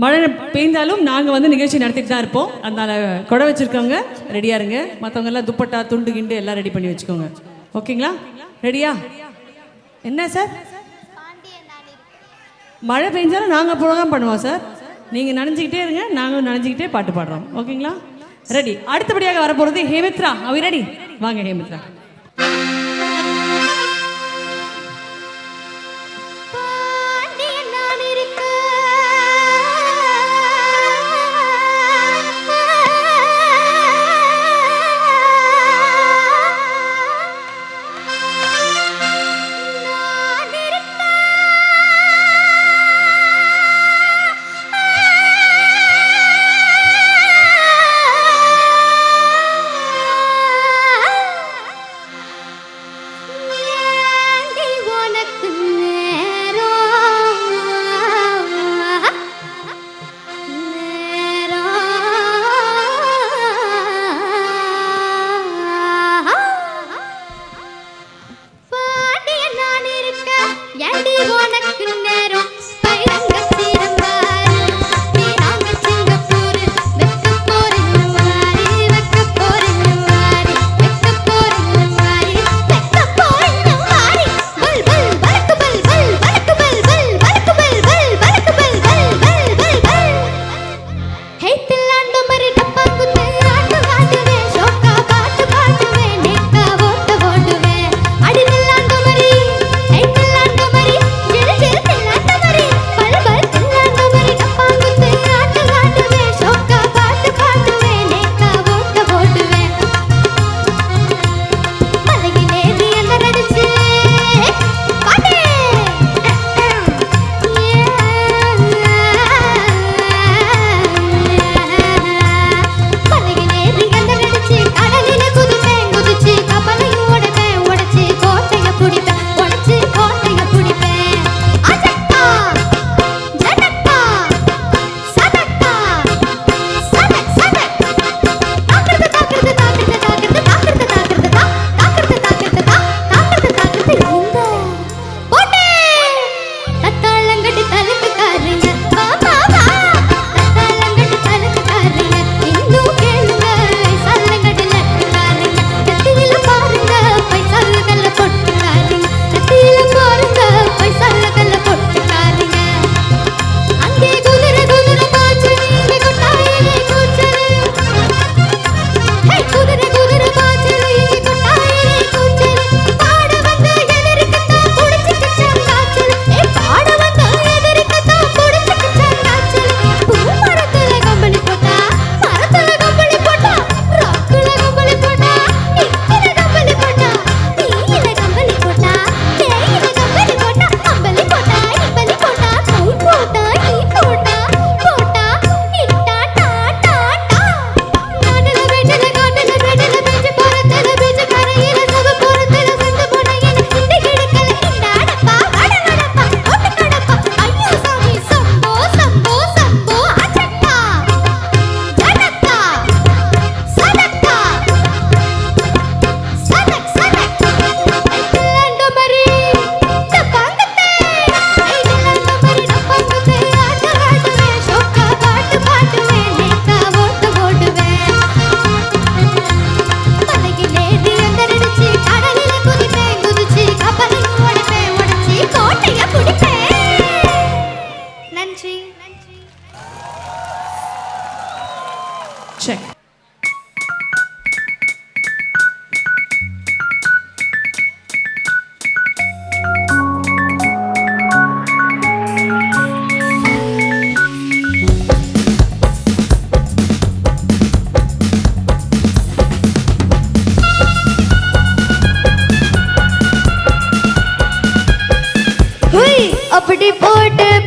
மழை பெய்ந்தாலும் நாங்கள் வந்து நிகழ்ச்சி நடத்திட்டு தான் இருப்போம். அதனால் குடை வச்சுருக்கவங்க ரெடியாக இருங்க. மற்றவங்கெல்லாம் துப்பட்டா துண்டு கிண்டு எல்லாம் ரெடி பண்ணி வச்சுக்கோங்க. ஓகேங்களா? ரெடியா என்ன சார்? மழை பெஞ்சாலும் நாங்கள் ப்ரோக்ராம் பண்ணுவோம் சார். நீங்கள் நனைஞ்சிக்கிட்டே இருங்க நாங்களும் நனைஞ்சிக்கிட்டே பாட்டு பாடுறோம். ஓகேங்களா? ரெடி அடுத்தபடியாக வரப்போகிறது ஹேமித்ரா. அவை ரெடி வாங்க ஹேமித்ரா.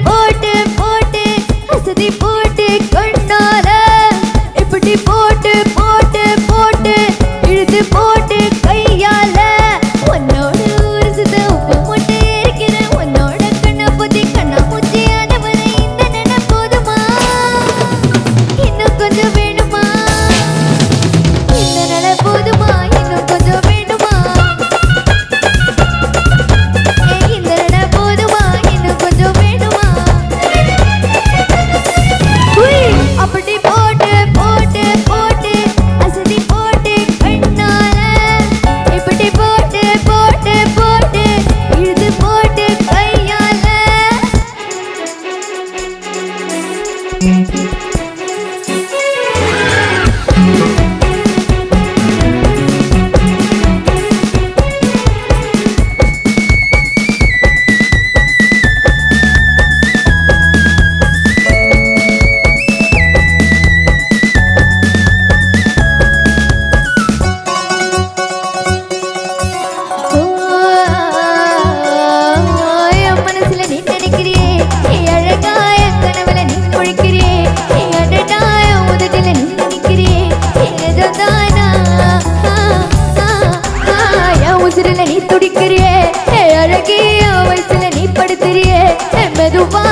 போட்டு போட்டு வசதி போட்டு அழகிய வயசுல நீ படுத்துறியே மெதுவா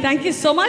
Thank you so much.